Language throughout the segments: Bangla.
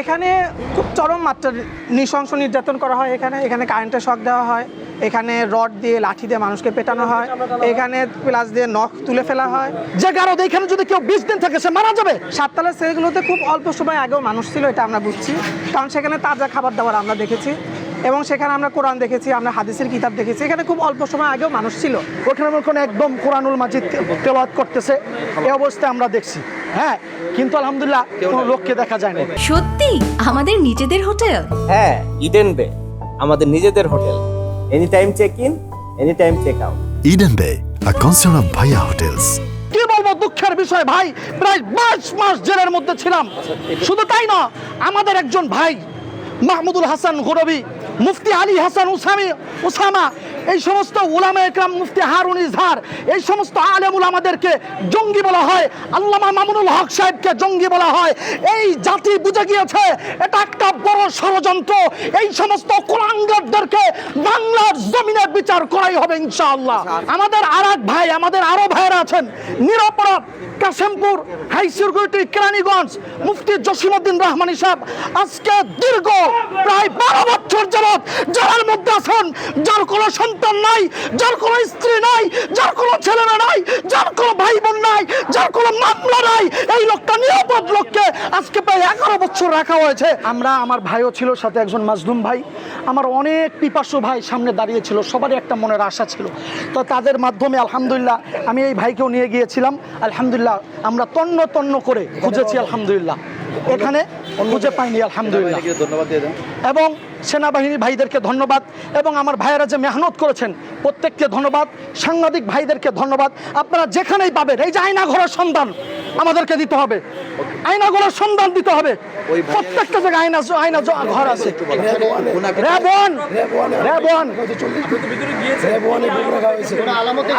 এখানে খুব চরম মাত্রার নৃশংস নির্যাতন করা হয়। এখানে এখানে কারেন্টের শখ দেওয়া হয়। এখানে রড দিয়ে লাঠি দিয়ে মানুষকে পেটানো হয়। এখানে প্লাস দিয়ে নখ তুলে ফেলা হয়। যে গারদ এখানে যদি কেউ বিশ দিন থাকে সে মারা যাবে। সাততলা সেলগুলোতে খুব অল্প সময় আগেও মানুষ ছিল এটা আমরা বুঝছি। কারণ সেখানে তাজা খাবার দাবার আমরা দেখেছি এবং সেখানে আমরা কোরআন দেখেছি আমরা হাদিসের কিতাব দেখেছি। এখানে খুব অল্প সময় আগেও মানুষ ছিল। ওখানে ওখানে একদম কোরআনুল মাজিদ তেলাওয়াত করতেছে। এই অবস্থায় আমরা দেখছি। হ্যাঁ কিন্তু আলহামদুলিল্লাহ কোনো লোককে দেখা যায় না সত্যি? আমাদের নিজেদের হোটেল? হ্যাঁ ইডেন বে আমাদের নিজেদের hotel. Any time check in any time check out Eden Bay, a concern of Bhaya Hotels. কি বলব দুঃখের বিষয় ভাই? প্রায় পাঁচ মাস জেলের মধ্যে ছিলাম। শুধু তাই না আমাদের একজন ভাই মাহমুদুল হাসান গরবি মুফতি আলী হাসান উসামি উসামা এই সমস্ত উলামা একরাম মুফতি হারুন ইজহার এই সমস্ত আলেমুল আমাদেরকে জঙ্গি বলা হয় আল্লামা মামুনুল হক সাহেবকে জঙ্গি বলা হয়। এই জাতি বুঝে গিয়েছে এটা একটা বড় ষড়যন্ত্র। এই সমস্ত কোরআনদেরকে বাংলার জমিনে বিচার করাই হবে ইনশাআল্লাহ। আমাদের আর ভাই আমাদের আরও ভাইয়েরা আছেন। নিরাপরাধ কাশেমপুর হাই সিকিউরিটি কেরানীগঞ্জ মুফতি জসিমউদ্দিন রহমানি সাহেব আজকে দীর্ঘ প্রায় বারো বছর যাবৎ জেলার মধ্যে আছেন যার কোনো সন্তান নাই যার কোনো স্ত্রী নাই যার কোনো ছেলে নাই যার কোনো ভাই বোন নাই যার কোনো মামলা নাই এই লোকটা নিরাপদ লোককে আজকে প্রায় এগারো বছর রাখা হয়েছে। আমরা আমার ভাইও ছিল সাথে একজন মাজলুম ভাই। আমার অনেক পিপাসু ভাই সামনে দাঁড়িয়ে ছিল সবারই একটা মনের আশা ছিল। তো তাদের মাধ্যমে আলহামদুলিল্লাহ আমি এই ভাইকেও নিয়ে গিয়েছিলাম। আলহামদুলিল্লাহ আমরা তন্ন তন্ন করে খুঁজেছি আলহামদুলিল্লাহ। এখানে খুঁজে পাইনি আলহামদুলিল্লাহ। এবং সেনাবাহিনী ভাইদেরকে ধন্যবাদ এবং আমার ভাইয়েরা যে মেহনত করেছেন প্রত্যেককে ধন্যবাদ। সাংবাদিক ভাইদেরকে ধন্যবাদ। আপনারা যেখানেই পাবেন এই যে আয়না ঘরের সন্ধান আমাদেরকে দিতে হবে। আয়না ঘরের সন্ধান দিতে হবে। প্রত্যেকটা জায়গায় আয়না আয়না ঘর আছে। রেবন! রেবন!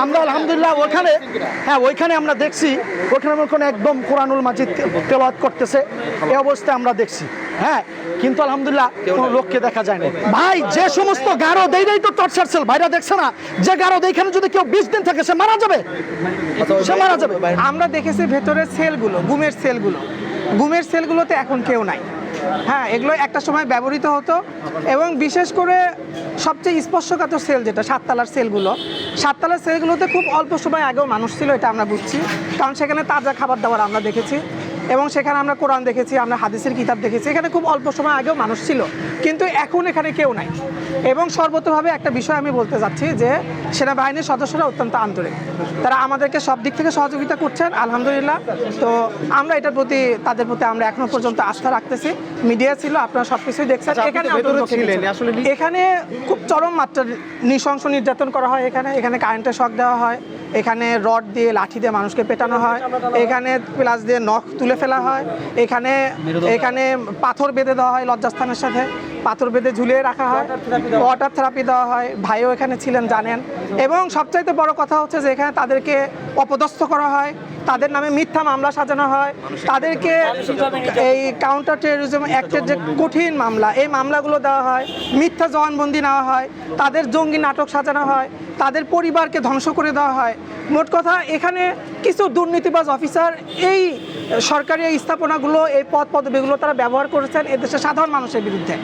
আমরা আলহামদুলিল্লাহ ওখানে হ্যাঁ ওইখানে আমরা দেখছি। ওখানে ওখানে একদম কোরআনুল মাজিদ তেলাওয়াত করতেছে। এই অবস্থায় আমরা দেখছি। হ্যাঁ কিন্তু আলহামদুলিল্লাহ কোনো লোককে দেখা যায় না ভাই যে সমস্ত গারো দেই দেই তো টর্চার সেল। ভাইরা দেখছে না যে গারো এখানে যদি কেউ বিশ দিন থাকে সে মারা যাবে। সে মারা যাবে। আমরা দেখেছি ভেতরের সেলগুলো গুমের সেলগুলো। গুমের সেলগুলোতে এখন কেউ নাই। হ্যাঁ এগুলো একটা সময় ব্যবহৃত হতো এবং বিশেষ করে সবচেয়ে স্পর্শকাতর সেল যেটা সাততলার সেলগুলো। সাততলার সেলগুলোতে খুব অল্প সময় আগেও মানুষ ছিল এটা আমরা বুঝছি। কারণ সেখানে তাজা খাবার দাবার আমরা দেখেছি। এবং সেখানে আমরা কোরআন দেখেছি, আমরা হাদিসের কিতাব দেখেছি। এখানে খুব অল্প সময় আগেও মানুষ ছিল। কিন্তু এখন এখানে কেউ নাই। এবং সর্বতভাবে একটা বিষয় আমি বলতে যাচ্ছি যে সেনাবাহিনীর সদস্যরা অত্যন্ত আন্তরিক। তারা আমাদেরকে সব দিক থেকে সহযোগিতা করছেন আলহামদুলিল্লাহ। তো আমরা এটার প্রতি তাদের প্রতি আমরা এখনও পর্যন্ত আস্থা রাখতেছি। মিডিয়া ছিল আপনারা সব কিছুই দেখছেন এখানে অন্তত এখানে খুব চরম মাত্রার নৃশংস নির্যাতন করা হয় এখানে। এখানে কারেন্টের শখ দেওয়া হয়। এখানে রড দিয়ে লাঠি দিয়ে মানুষকে পেটানো হয়। এখানে প্লাস দিয়ে নখ তুলে ফেলা হয়। এখানে এখানে পাথর বেঁধে দেওয়া হয় লজ্জাস্থানের সাথে। পাথর বেঁধে ঝুলিয়ে রাখা হয়। ওয়াটার থেরাপি দেওয়া হয়। ভাইও এখানে ছিলেন জানেন। এবং সবচাইতে বড় কথা হচ্ছে যে এখানে তাদেরকে অপদস্থ করা হয়। তাদের নামে মিথ্যা মামলা সাজানো হয়। তাদেরকে এই কাউন্টার টেরোরিজম অ্যাক্টের যে কঠিন মামলা এই মামলাগুলো দেওয়া হয়। মিথ্যা জবানবন্দি নেওয়া হয়। তাদের জঙ্গি নাটক সাজানো হয়। তাদের পরিবারকে ধ্বংস করে দেওয়া হয়। মোট কথা এখানে কিছু দুর্নীতিবাজ অফিসার এই সরকারি এই স্থাপনাগুলো, এই পদ পদবিগুলো তারা ব্যবহার করেছেন এদেশের সাধারণ মানুষের বিরুদ্ধে।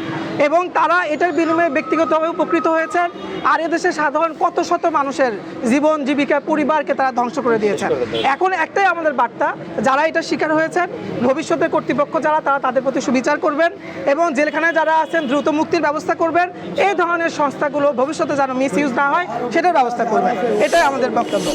এবং তারা এটার বিনিময়ে ব্যক্তিগতভাবে উপকৃত হয়েছেন, আর এদেশের সাধারণ কত শত মানুষের জীবন, জীবিকা, পরিবারকে তারা ধ্বংস করে দিয়েছেন। এখন একটাই আমাদের বার্তা, যারা এটা শিকার হয়েছেন, ভবিষ্যতে কর্তৃপক্ষ যারা, তারা তাদের প্রতি সুবিচার করবেন এবং জেলখানায় যারা আছেন, দ্রুত মুক্তির ব্যবস্থা করবেন। এই ধরনের সংস্থাগুলো ভবিষ্যতে যেন মিস ইউজ না হয়, সেটার ব্যবস্থা করবেন। এটাই আমাদের বক্তব্য।